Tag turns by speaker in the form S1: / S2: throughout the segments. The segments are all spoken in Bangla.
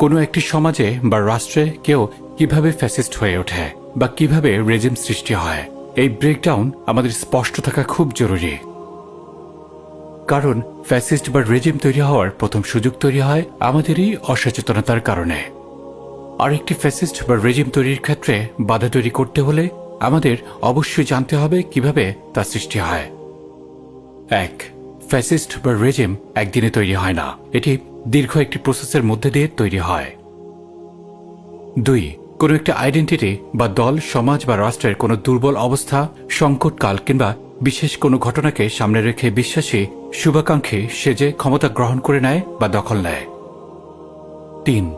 S1: কোনো একটি সমাজে বা রাষ্ট্রে কেউ কীভাবে ফ্যাসিস্ট হয়ে ওঠে বা কীভাবে রেজিম সৃষ্টি হয়, এই ব্রেকডাউন আমাদের স্পষ্ট থাকা খুব জরুরি। কারণ ফ্যাসিস্ট বা রেজিম তৈরি হওয়ার প্রথম সুযোগ তৈরি হয় আমাদেরই অসচেতনতার কারণে। আরেকটি ফ্যাসিস্ট বা রেজিম তৈরির ক্ষেত্রে বাধা তৈরি করতে হলে আমাদের অবশ্যই জানতে হবে কীভাবে তা সৃষ্টি হয়। এক, ফ্যাসিস্ট বা রেজিম একদিনে তৈরি হয় না। এটি দীর্ঘ একটি প্রসেসের মধ্যে দিয়ে তৈরি হয়। দুই, কোনো একটি আইডেন্টিটি বা দল, সমাজ বা রাষ্ট্রের কোনো দুর্বল অবস্থা, সংকটকাল কিংবা বিশেষ কোনো ঘটনাকে সামনে রেখে বিশ্বাসী, শুভাকাঙ্ক্ষী সে যে ক্ষমতা গ্রহণ করে নেয় বা দখল নেয়। তিন,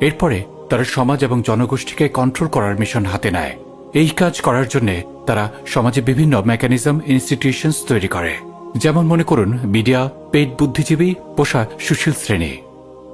S1: এরপরে তারা সমাজ এবং জনগোষ্ঠীকে কন্ট্রোল করার মিশন হাতে নেয়। এই কাজ করার জন্য তারা সমাজে বিভিন্ন মেকানিজম ইনস্টিটিউশনস তৈরি করে। যেমন মনে করুন, মিডিয়া পেট বুদ্ধিজীবী, পোষা সুশীল শ্রেণি।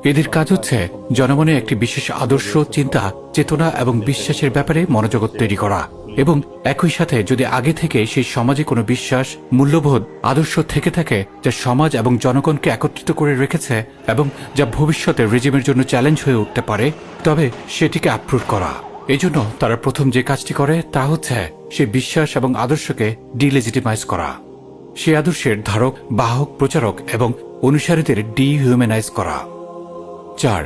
S1: এদের কাজ হচ্ছে জনমনে একটি বিশেষ আদর্শ, চিন্তা, চেতনা এবং বিশ্বাসের ব্যাপারে মনোজগৎ তৈরি করা এবং একই সাথে যদি আগে থেকে সেই সমাজে কোনো বিশ্বাস, মূল্যবোধ, আদর্শ থেকে থাকে যা সমাজ এবং জনগণকে একত্রিত করে রেখেছে এবং যা ভবিষ্যতে রেজিমের জন্য চ্যালেঞ্জ হয়ে উঠতে পারে, তবে সেটিকে আপ্রুভ করা। এজন্য তারা প্রথম যে কাজটি করে তা হচ্ছে সেই বিশ্বাস এবং আদর্শকে ডিলেজিটিমাইজ করা। সে আদর্শের ধারক বাহক প্রচারক এবং অনুসারীদের ডিহিউম্যানাইজ করা। চার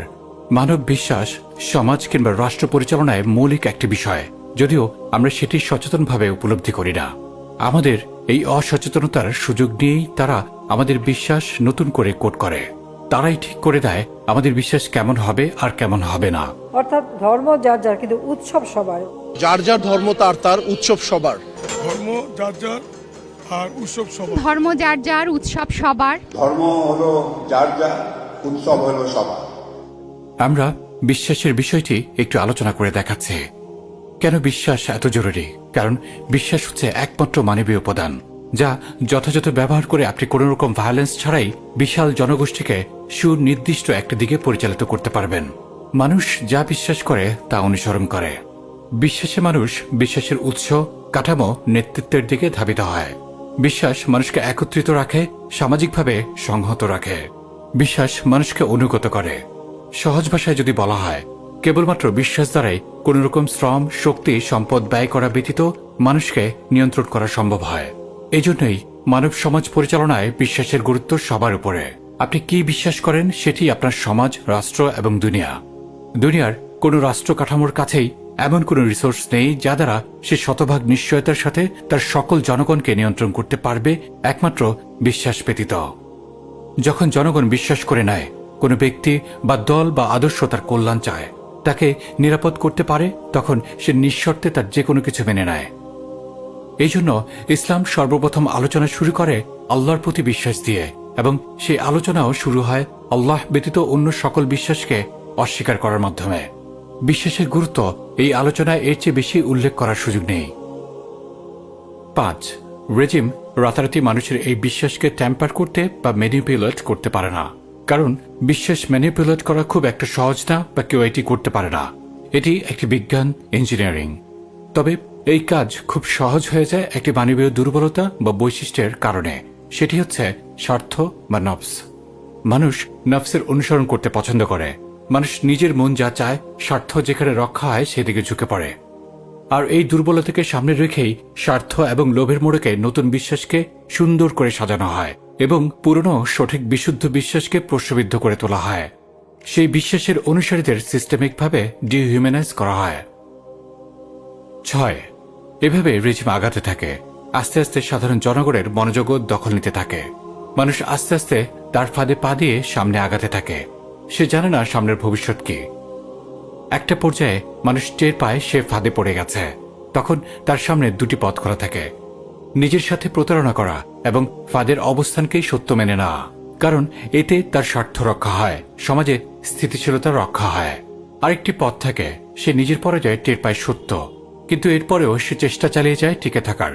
S1: মানব বিশ্বাস সমাজ কিংবা রাষ্ট্র পরিচালনায় মৌলিক একটি বিষয়। যদিও আমরা সেটি সচেতনভাবে উপলব্ধি করি না। আমাদের এই অসচেতনতার সুযোগ নিয়েই তারা আমাদের বিশ্বাস নতুন করে কোট করে। তারাই ঠিক করে দেয় আমাদের বিশ্বাস কেমন হবে আর কেমন হবে না।
S2: অর্থাৎ ধর্ম যার যার কিন্তু উৎসব সবার।
S3: যার যার ধর্ম তার তার উৎসব সবার।
S4: ধর্ম যার যার আর উৎসব সবার
S5: ধর্ম যার যার উৎসব সবার।
S6: ধর্ম হলো যার যার উৎসব হলো সবার।
S1: আমরা বিশ্বাসের বিষয়টি একটু আলোচনা করে দেখাচ্ছি। কেন বিশ্বাস এত জরুরি? কারণ বিশ্বাস হচ্ছে একমাত্র মানবীয় উপাদান যা যথাযথ ব্যবহার করে আপনি কোনো রকম ভায়োলেন্স ছাড়াই বিশাল জনগোষ্ঠীকে সুনির্দিষ্ট একটা দিকে পরিচালিত করতে পারবেন। মানুষ যা বিশ্বাস করে তা অনুসরণ করে। বিশ্বাসে মানুষ বিশ্বাসের উৎস কাঠামো নেতৃত্বের দিকে ধাবিত হয়। বিশ্বাস মানুষকে একত্রিত রাখে, সামাজিকভাবে সংহত রাখে। বিশ্বাস মানুষকে অনুগত করে। সহজ ভাষায় যদি বলা হয়, কেবলমাত্র বিশ্বাস দ্বারাই কোন রকম শ্রম, শক্তি, সম্পদ ব্যয় করা ব্যতীত মানুষকে নিয়ন্ত্রণ করা সম্ভব হয়। এজন্যই মানব সমাজ পরিচালনায় বিশ্বাসের গুরুত্ব সবার উপরে। আপনি কি বিশ্বাস করেন, সেটি আপনার সমাজ, রাষ্ট্র এবং দুনিয়া। দুনিয়ার কোনো রাষ্ট্র কাঠামোর কাছেই এমন কোনো রিসোর্স নেই যা দ্বারা সে শতভাগ নিশ্চয়তার সাথে তার সকল জনগণকে নিয়ন্ত্রণ করতে পারবে, একমাত্র বিশ্বাস ব্যতীত। যখন জনগণ বিশ্বাস করে নেয়, কোনো ব্যক্তি বা দল বা আদর্শ তার কল্যাণ চায়, তাকে নিরাপদ করতে পারে, তখন সে নিঃশর্তে তার যে কোনো কিছু মেনে নেয়। এই জন্য ইসলাম সর্বপ্রথম আলোচনা শুরু করে আল্লাহর প্রতি বিশ্বাস দিয়ে এবং সেই আলোচনাও শুরু হয় আল্লাহ ব্যতীত অন্য সকল বিশ্বাসকে অস্বীকার করার মাধ্যমে। বিশ্বাসের গুরুত্ব এই আলোচনায় এর চেয়ে বেশি উল্লেখ করার সুযোগ নেই। পাঁচ, রেজিম রাতারাতি মানুষের এই বিশ্বাসকে ট্যাম্পার করতে বা ম্যানিপুলেট করতে পারে না। কারণ বিশ্বাস ম্যানিপুলেট করা খুব একটা সহজ না বা কেউ এটি করতে পারে না। এটি একটি বিজ্ঞান ইঞ্জিনিয়ারিং তবে এই কাজ খুব সহজ হয়ে যায় একটি মানবীয় দুর্বলতা বা বৈশিষ্ট্যের কারণে। সেটি হচ্ছে স্বার্থ বা নফস। মানুষ নফসের অনুসরণ করতে পছন্দ করে। মানুষ নিজের মন যা চায়, স্বার্থ যেখানে রক্ষা হয় সেদিকে ঝুঁকে পড়ে। আর এই দুর্বলতাকে সামনে রেখেই স্বার্থ এবং লোভের মোড়কে নতুন বিশ্বাসকে সুন্দর করে সাজানো হয় এবং পুরনো, সঠিক, বিশুদ্ধ বিশ্বাসকে প্রশ্নবিদ্ধ করে তোলা হয়। সেই বিশ্বাসের অনুসারীদের সিস্টেমিকভাবে ডিহিউম্যানাইজ করা হয়। ছয়। এভাবে রেজিম আগাতে থাকে। আস্তে আস্তে সাধারণ জনগণের মনোযোগ দখল নিতে থাকে। মানুষ আস্তে আস্তে তার ফাঁদে পা দিয়ে সামনে আগাতে থাকে। সে জানে না সামনের ভবিষ্যৎ কি। একটা পর্যায়ে মানুষ টের পায় সে ফাঁদে পড়ে গেছে। তখন তার সামনে দুটি পথ খোলা থাকে। নিজের সাথে প্রতারণা করা এবং ফাঁদের অবস্থানকেই সত্য মেনে নেওয়া কারণ এতে তার স্বার্থ রক্ষা হয়, সমাজে স্থিতিশীলতা রক্ষা হয়। আরেকটি পথ থাকে, সে নিজের পরাজয় টের পায় সত্য। কিন্তু এরপরেও সে চেষ্টা চালিয়ে যায় টিকে থাকার।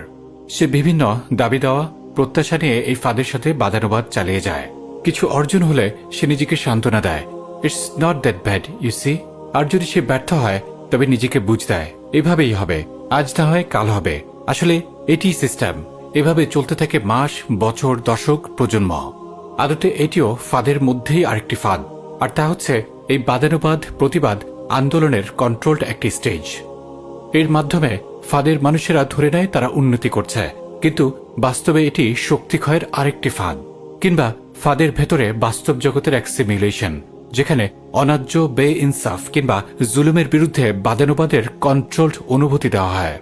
S1: সে বিভিন্ন দাবি দেওয়া প্রত্যাশা নিয়ে এই ফাঁদের সাথে বাদানুবাদ চালিয়ে যায়। কিছু অর্জন হলে সে নিজেকে সান্ত্বনা দেয়। It's not that bad you see আর যদি সে ব্যর্থ হয়, তবে নিজেকে বুঝ দেয়। এভাবেই হবে। আজ না হয় কাল হবে। আসলে এটি সিস্টেম এভাবে চলতে থাকে মাস, বছর, দশক, প্রজন্ম। আদতে এটিও ফাঁদের মধ্যেই আরেকটি ফাঁদ। আর তা হচ্ছে এই বাদানুবাদ, প্রতিবাদ, আন্দোলনের কন্ট্রোলড একটি স্টেজের মাধ্যমে ফাঁদের মানুষেরা ধরে নেয় তারা উন্নতি করছে। কিন্তু বাস্তবে এটি শক্তিক্ষয়ের আরেকটি ফাঁদ। কিংবা ফাঁদের ভেতরে বাস্তব জগতের এক সিমিউলেশন যেখানে অন্যায্য বে ইনসাফ কিংবা জুলুমের বিরুদ্ধে বাদানুবাদের কন্ট্রোলড অনুভূতি দেওয়া হয়।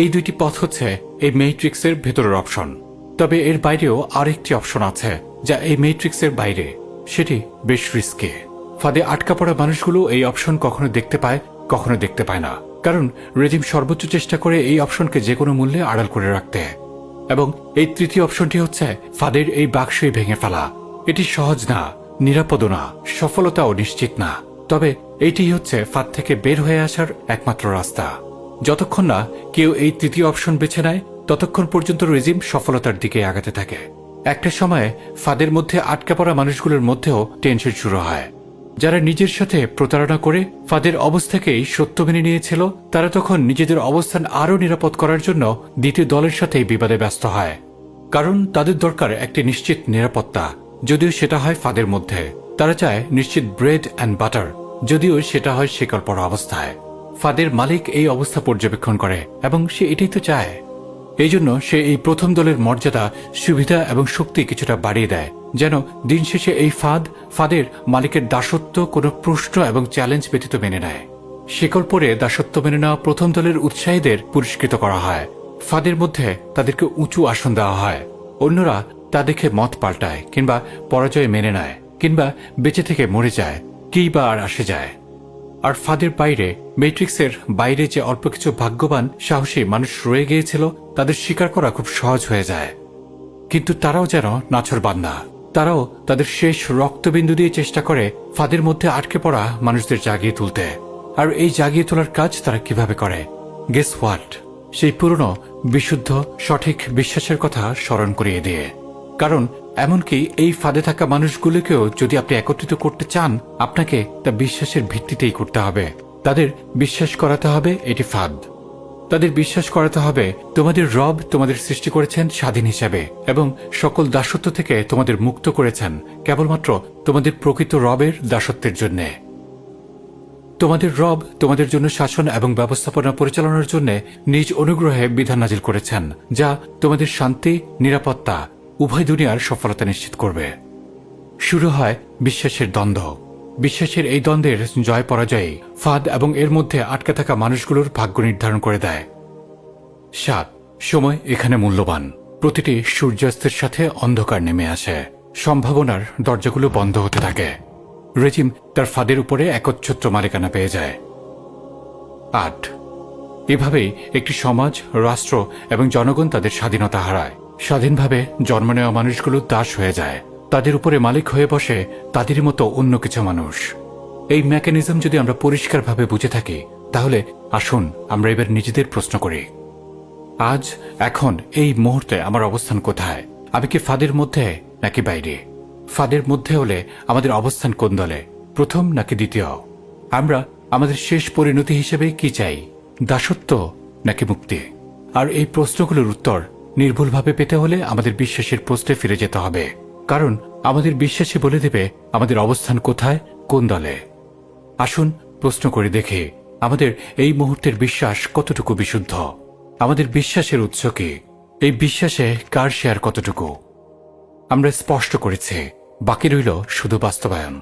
S1: এই দুইটি পথ হচ্ছে এই মেট্রিক্সের ভেতরের অপশন তবে এর বাইরেও আরেকটি অপশন আছে, যা এই মেট্রিক্সের বাইরে। সেটি বেশ রিস্কে ফাঁদে আটকা পড়া মানুষগুলো এই অপশন কখনো দেখতে পায়, কখনো দেখতে পায় না। কারণ রেজিম সর্বোচ্চ চেষ্টা করে এই অপশনকে যে কোনো মূল্যে আড়াল করে রাখতে। এবং এই তৃতীয় অপশনটি হচ্ছে ফাঁদের এই বাক্সই ভেঙে ফেলা। এটি সহজ না নিরাপদও না, সফলতাও নিশ্চিত না। তবে এটি হচ্ছে ফাঁদ থেকে বের হয়ে আসার একমাত্র রাস্তা। যতক্ষণ না কেউ এই তৃতীয় অপশন বেছে নেয়, ততক্ষণ পর্যন্ত রেজিম সফলতার দিকে আগাতে থাকে। একটা সময়ে ফাঁদের মধ্যে আটকা পড়া মানুষগুলোর মধ্যেও টেনশন শুরু হয়। যারা নিজের সাথে প্রতারণা করে ফাঁদের অবস্থাকেই সত্য মেনে নিয়েছিল, তারা তখন নিজেদের অবস্থান আরও নিরাপদ করার জন্য দ্বিতীয় দলের সাথেই বিবাদে ব্যস্ত হয়। কারণ তাদের দরকার একটি নিশ্চিত নিরাপত্তা, যদিও সেটা হয় ফাঁদের মধ্যে। তারা চায় নিশ্চিত ব্রেড অ্যান্ড বাটার, যদিও সেটা হয় শেকল পড়া অবস্থায়। ফাদের মালিক এই অবস্থা পর্যবেক্ষণ করে, এবং সে এটাই তো চায়। এই জন্য সে এই প্রথম দলের মর্যাদা, সুবিধা এবং শক্তি কিছুটা বাড়িয়ে দেয়, যেন দিন শেষে এই ফাঁদ, ফাঁদের মালিকের দাসত্ব কোনো প্রশ্ন এবং চ্যালেঞ্জ ব্যতীত মেনে নেয়। শেকল পরে দাসত্ব মেনে নেওয়া প্রথম দলের উৎসাহীদের পুরস্কৃত করা হয়। ফাঁদের মধ্যে তাদেরকে উঁচু আসন দেওয়া হয়। অন্যরা তা দেখে মত পাল্টায় কিংবা পরাজয় মেনে নেয়, কিংবা বেঁচে থেকে মরে যায় কি বা আর আসে যায়। আর ফাঁদের বাইরে ম্যাট্রিক্সের বাইরে যে অল্প কিছু ভাগ্যবান, সাহসী মানুষ রয়ে গিয়েছিল, তাদের স্বীকার করা খুব সহজ হয়ে যায়। কিন্তু তারাও যেন নাছর বান্দা তারাও তাদের শেষ রক্তবিন্দু দিয়ে চেষ্টা করে ফাঁদের মধ্যে আটকে পড়া মানুষদের জাগিয়ে তুলতে। আর এই জাগিয়ে তোলার কাজ তারা কীভাবে করে? গেস হোয়াট সেই পুরনো, বিশুদ্ধ, সঠিক বিশ্বাসের কথা স্মরণ করিয়ে দিয়ে। কারণ এমনকি এই ফাঁদে থাকা মানুষগুলোকেও যদি আপনি একত্রিত করতে চান, আপনাকে তা বিশ্বাসের ভিত্তিতেই করতে হবে। তাদের বিশ্বাস করাতে হবে এটি ফাঁদ। তাদের বিশ্বাস করাতে হবে, তোমাদের রব তোমাদের সৃষ্টি করেছেন স্বাধীন হিসাবে এবং সকল দাসত্ব থেকে তোমাদের মুক্ত করেছেন, কেবলমাত্র তোমাদের প্রকৃত রবের দাসত্বের জন্যে। তোমাদের রব তোমাদের জন্য শাসন এবং ব্যবস্থাপনা পরিচালনার জন্য নিজ অনুগ্রহে বিধান নাজিল করেছেন, যা তোমাদের শান্তি, নিরাপত্তা উভয় দুনিয়ার সফলতা নিশ্চিত করবে। শুরু হয় বিশ্বাসের দ্বন্দ্ব। বিশ্বাসের এই দ্বন্দ্বের জয় পরাজয়ী ফাঁদ এবং এর মধ্যে আটকে থাকা মানুষগুলোর ভাগ্য নির্ধারণ করে দেয়। সাত, সময় এখানে মূল্যবান। প্রতিটি সূর্যাস্তের সাথে অন্ধকার নেমে আসে। সম্ভাবনার দরজাগুলো বন্ধ হতে থাকে। রেজিম তার ফাঁদের উপরে একচ্ছত্র মালিকানা পেয়ে যায়। আট, এভাবেই একটি সমাজ, রাষ্ট্র এবং জনগণ তাদের স্বাধীনতা হারায়। স্বাধীনভাবে জন্ম নেওয়া মানুষগুলো দাস হয়ে যায়। তাদের উপরে মালিক হয়ে বসে তাদের মতো অন্য কিছু মানুষ। এই মেকানিজম যদি আমরা পরিষ্কারভাবে বুঝে থাকি, তাহলে আসুন আমরা এবার নিজেদের প্রশ্ন করি। আজ, এখন, এই মুহূর্তে আমার অবস্থান কোথায়? আমি কি ফাঁদের মধ্যে নাকি বাইরে? ফাঁদের মধ্যে হলে আমাদের অবস্থান কোন দলে? প্রথম নাকি দ্বিতীয়? আমরা আমাদের শেষ পরিণতি হিসেবে কি চাই? দাসত্ব নাকি মুক্তি? আর এই প্রশ্নগুলোর উত্তর নির্ভুলভাবে পেতে হলে আমাদের বিশ্বাসের প্রশ্নে ফিরে যেতে হবে। কারণ আমাদের বিশ্বাসই বলে দেবে আমাদের অবস্থান কোথায়, কোন দলে। আসুন প্রশ্ন করে দেখে, আমাদের এই মুহূর্তের বিশ্বাস কতটুকু বিশুদ্ধ? আমাদের বিশ্বাসের উৎস কি? এই বিশ্বাসে কার শেয়ার কতটুকু? আমরা স্পষ্ট করেছি, বাকি রইল শুধু বাস্তবায়ন।